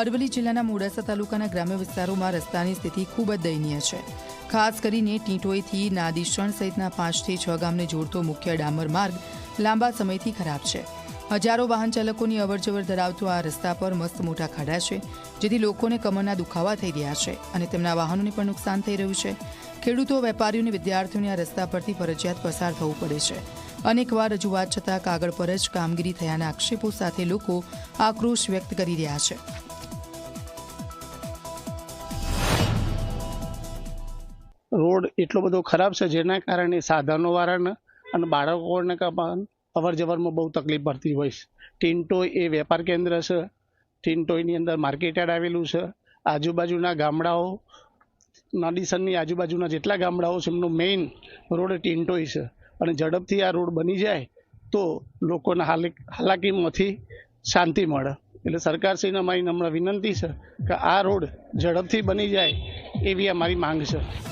અરવલ્લી જિલ્લાના મોડાસા તાલુકાના ગ્રામ્ય વિસ્તારોમાં રસ્તાની સ્થિતિ ખૂબ જ દયનીય છે. ખાસ કરીને ટીંટોઈથી નાદીશણ સહિતના પાંચથી છ ગામને જોડતો મુખ્ય ડામર માર્ગ લાંબા સમયથી ખરાબ છે. હજારો વાહન ચાલકોની અવરજવર ધરાવતો આ રસ્તા પર મસ્ત મોટા ખાડા છે, જેથી લોકોને કમરના દુખાવા થઈ રહ્યા છે અને તેમના વાહનોને પણ નુકસાન થઈ રહ્યું છે. ખેડૂતો વેપારીઓને વિદ્યાર્થીઓને આ રસ્તા પરથી ફરજિયાત પસાર થવું પડે છે. અનેકવાર રજૂઆત છતાં કાગળ પર જ કામગીરી થયાના આક્ષેપો સાથે લોકો આક્રોશ વ્યક્ત કરી રહ્યા છે. રોડ એટલો બધો ખરાબ છે, જેના કારણે સાધનોવાળાને અને બાળકોને અવર જવરમાં બહુ તકલીફ પડતી હોય છે. ટિન્ટોય એ વેપાર કેન્દ્ર છે. ટિન્ટોયની અંદર માર્કેટયાર્ડ આવેલું છે. આજુબાજુના ગામડાઓ, નદીસરની આજુબાજુના જેટલા ગામડાઓ છે, એમનો મેઇન રોડ ટિન્ટોય છે. અને ઝડપથી આ રોડ બની જાય તો લોકોને હાલી, હાલાકીમાંથી શાંતિ મળે. એટલે સરકારશ્રીને અમારી નમ્ર વિનંતી છે કે આ રોડ ઝડપથી બની જાય એવી અમારી માંગ છે.